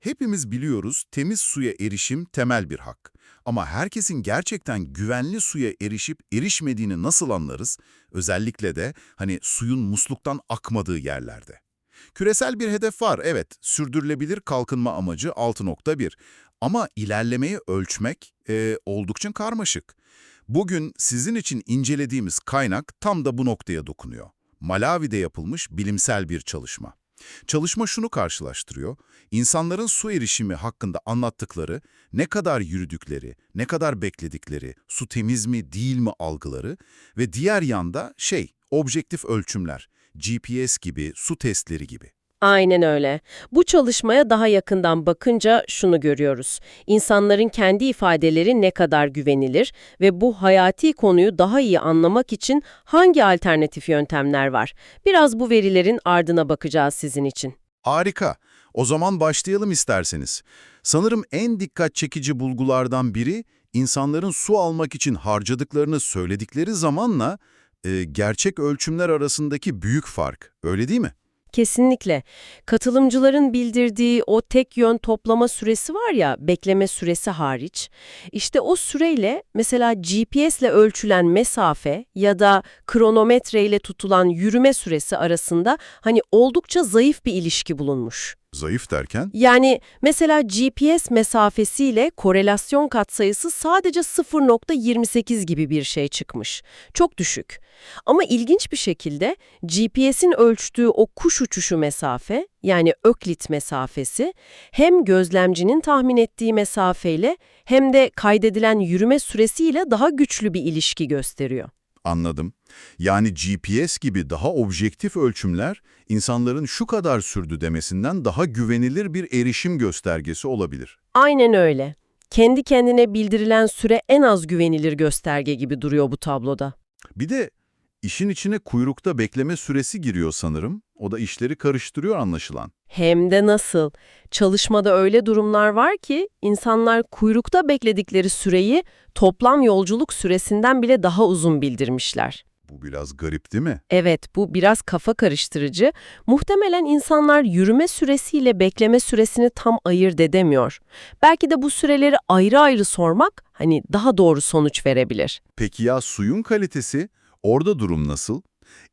Hepimiz biliyoruz temiz suya erişim temel bir hak. Ama herkesin gerçekten güvenli suya erişip erişmediğini nasıl anlarız? Özellikle de hani suyun musluktan akmadığı yerlerde. Küresel bir hedef var, evet. Sürdürülebilir kalkınma amacı 6.1. Ama ilerlemeyi ölçmek e, oldukça karmaşık. Bugün sizin için incelediğimiz kaynak tam da bu noktaya dokunuyor. Malawi'de yapılmış bilimsel bir çalışma. Çalışma şunu karşılaştırıyor. İnsanların su erişimi hakkında anlattıkları, ne kadar yürüdükleri, ne kadar bekledikleri, su temiz mi değil mi algıları ve diğer yanda şey, objektif ölçümler, GPS gibi, su testleri gibi. Aynen öyle. Bu çalışmaya daha yakından bakınca şunu görüyoruz. İnsanların kendi ifadeleri ne kadar güvenilir ve bu hayati konuyu daha iyi anlamak için hangi alternatif yöntemler var? Biraz bu verilerin ardına bakacağız sizin için. Harika. O zaman başlayalım isterseniz. Sanırım en dikkat çekici bulgulardan biri, insanların su almak için harcadıklarını söyledikleri zamanla e, gerçek ölçümler arasındaki büyük fark. Öyle değil mi? Kesinlikle. Katılımcıların bildirdiği o tek yön toplama süresi var ya, bekleme süresi hariç. İşte o süreyle mesela GPS ile ölçülen mesafe ya da kronometre ile tutulan yürüme süresi arasında hani oldukça zayıf bir ilişki bulunmuş. Zayıf derken? Yani mesela GPS mesafesiyle korelasyon katsayısı sadece 0.28 gibi bir şey çıkmış. Çok düşük. Ama ilginç bir şekilde GPS'in ölçtüğü o kuş uçuşu mesafe, yani öklit mesafesi, hem gözlemcinin tahmin ettiği mesafeyle hem de kaydedilen yürüme süresiyle daha güçlü bir ilişki gösteriyor. Anladım. Yani GPS gibi daha objektif ölçümler, insanların şu kadar sürdü demesinden daha güvenilir bir erişim göstergesi olabilir. Aynen öyle. Kendi kendine bildirilen süre en az güvenilir gösterge gibi duruyor bu tabloda. Bir de işin içine kuyrukta bekleme süresi giriyor sanırım. O da işleri karıştırıyor anlaşılan. Hem de nasıl? Çalışmada öyle durumlar var ki insanlar kuyrukta bekledikleri süreyi toplam yolculuk süresinden bile daha uzun bildirmişler. Bu biraz garip değil mi? Evet, bu biraz kafa karıştırıcı. Muhtemelen insanlar yürüme süresiyle bekleme süresini tam ayırt edemiyor. Belki de bu süreleri ayrı ayrı sormak hani daha doğru sonuç verebilir. Peki ya suyun kalitesi? Orada durum nasıl?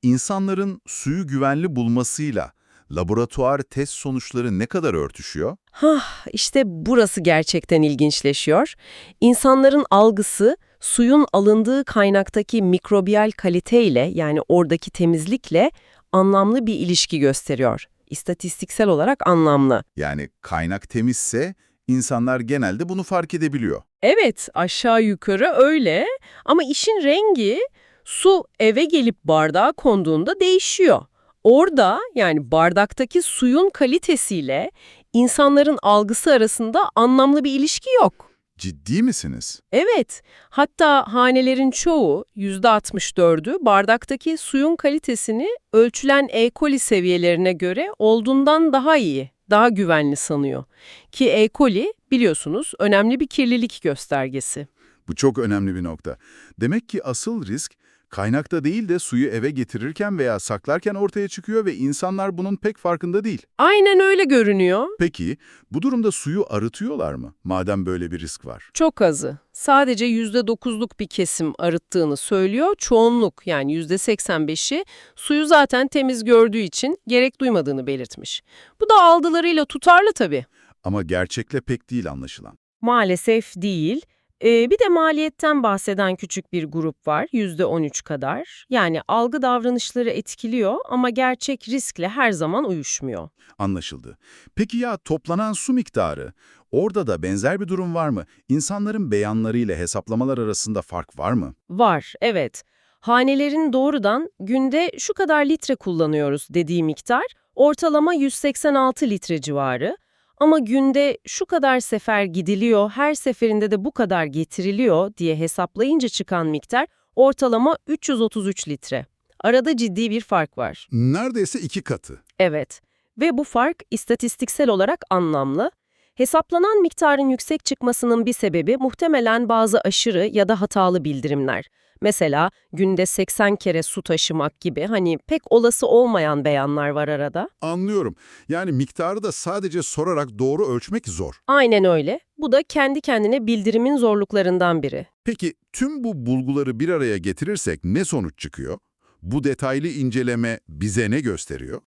İnsanların suyu güvenli bulmasıyla laboratuvar test sonuçları ne kadar örtüşüyor? Hah, işte burası gerçekten ilginçleşiyor. İnsanların algısı suyun alındığı kaynaktaki mikrobiyal kaliteyle yani oradaki temizlikle anlamlı bir ilişki gösteriyor. İstatistiksel olarak anlamlı. Yani kaynak temizse insanlar genelde bunu fark edebiliyor. Evet, aşağı yukarı öyle ama işin rengi su eve gelip bardağa konduğunda değişiyor. Orada yani bardaktaki suyun kalitesiyle insanların algısı arasında anlamlı bir ilişki yok. Ciddi misiniz? Evet, hatta hanelerin çoğu, %64'ü bardaktaki suyun kalitesini ölçülen E. coli seviyelerine göre olduğundan daha iyi, daha güvenli sanıyor. Ki E. coli biliyorsunuz önemli bir kirlilik göstergesi. Bu çok önemli bir nokta. Demek ki asıl risk kaynakta değil de suyu eve getirirken veya saklarken ortaya çıkıyor ve insanlar bunun pek farkında değil. Aynen öyle görünüyor. Peki bu durumda suyu arıtıyorlar mı? Madem böyle bir risk var. Çok azı. Sadece %9'luk bir kesim arıttığını söylüyor. Çoğunluk yani %85'i suyu zaten temiz gördüğü için gerek duymadığını belirtmiş. Bu da aldılarıyla tutarlı tabii. Ama gerçekle pek değil anlaşılan. Maalesef değil. Ee, bir de maliyetten bahseden küçük bir grup var, %13 kadar. Yani algı davranışları etkiliyor ama gerçek riskle her zaman uyuşmuyor. Anlaşıldı. Peki ya toplanan su miktarı? Orada da benzer bir durum var mı? İnsanların beyanlarıyla hesaplamalar arasında fark var mı? Var, evet. Hanelerin doğrudan günde şu kadar litre kullanıyoruz dediği miktar ortalama 186 litre civarı. Ama günde şu kadar sefer gidiliyor, her seferinde de bu kadar getiriliyor diye hesaplayınca çıkan miktar ortalama 333 litre. Arada ciddi bir fark var. Neredeyse iki katı. Evet ve bu fark istatistiksel olarak anlamlı. Hesaplanan miktarın yüksek çıkmasının bir sebebi muhtemelen bazı aşırı ya da hatalı bildirimler. Mesela günde 80 kere su taşımak gibi hani pek olası olmayan beyanlar var arada. Anlıyorum. Yani miktarı da sadece sorarak doğru ölçmek zor. Aynen öyle. Bu da kendi kendine bildirimin zorluklarından biri. Peki tüm bu bulguları bir araya getirirsek ne sonuç çıkıyor? Bu detaylı inceleme bize ne gösteriyor?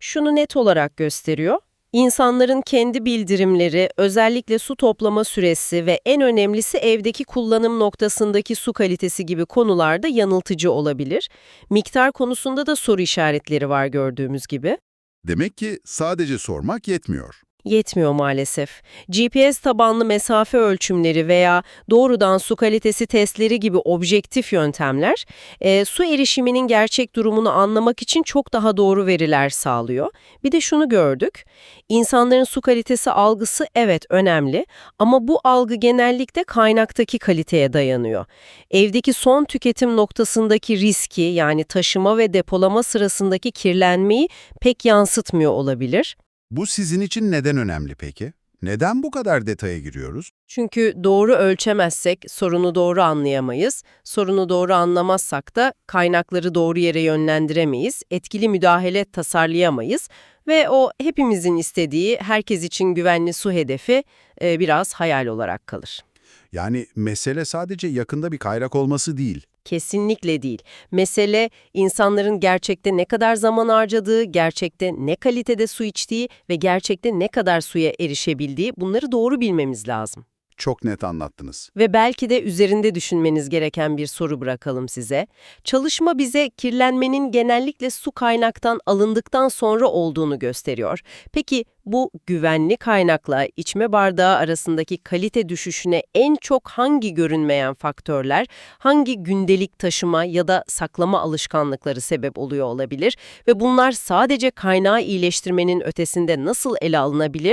Şunu net olarak gösteriyor. İnsanların kendi bildirimleri, özellikle su toplama süresi ve en önemlisi evdeki kullanım noktasındaki su kalitesi gibi konularda yanıltıcı olabilir. Miktar konusunda da soru işaretleri var gördüğümüz gibi. Demek ki sadece sormak yetmiyor. Yetmiyor maalesef. GPS tabanlı mesafe ölçümleri veya doğrudan su kalitesi testleri gibi objektif yöntemler, e, su erişiminin gerçek durumunu anlamak için çok daha doğru veriler sağlıyor. Bir de şunu gördük, insanların su kalitesi algısı evet önemli ama bu algı genellikle kaynaktaki kaliteye dayanıyor. Evdeki son tüketim noktasındaki riski yani taşıma ve depolama sırasındaki kirlenmeyi pek yansıtmıyor olabilir. Bu sizin için neden önemli peki? Neden bu kadar detaya giriyoruz? Çünkü doğru ölçemezsek sorunu doğru anlayamayız. Sorunu doğru anlamazsak da kaynakları doğru yere yönlendiremeyiz. Etkili müdahale tasarlayamayız. Ve o hepimizin istediği herkes için güvenli su hedefi e, biraz hayal olarak kalır. Yani mesele sadece yakında bir kaynak olması değil. Kesinlikle değil. Mesele insanların gerçekte ne kadar zaman harcadığı, gerçekte ne kalitede su içtiği ve gerçekte ne kadar suya erişebildiği bunları doğru bilmemiz lazım. Çok net anlattınız. Ve belki de üzerinde düşünmeniz gereken bir soru bırakalım size. Çalışma bize kirlenmenin genellikle su kaynaktan alındıktan sonra olduğunu gösteriyor. Peki bu güvenli kaynakla içme bardağı arasındaki kalite düşüşüne en çok hangi görünmeyen faktörler, hangi gündelik taşıma ya da saklama alışkanlıkları sebep oluyor olabilir ve bunlar sadece kaynağı iyileştirmenin ötesinde nasıl ele alınabilir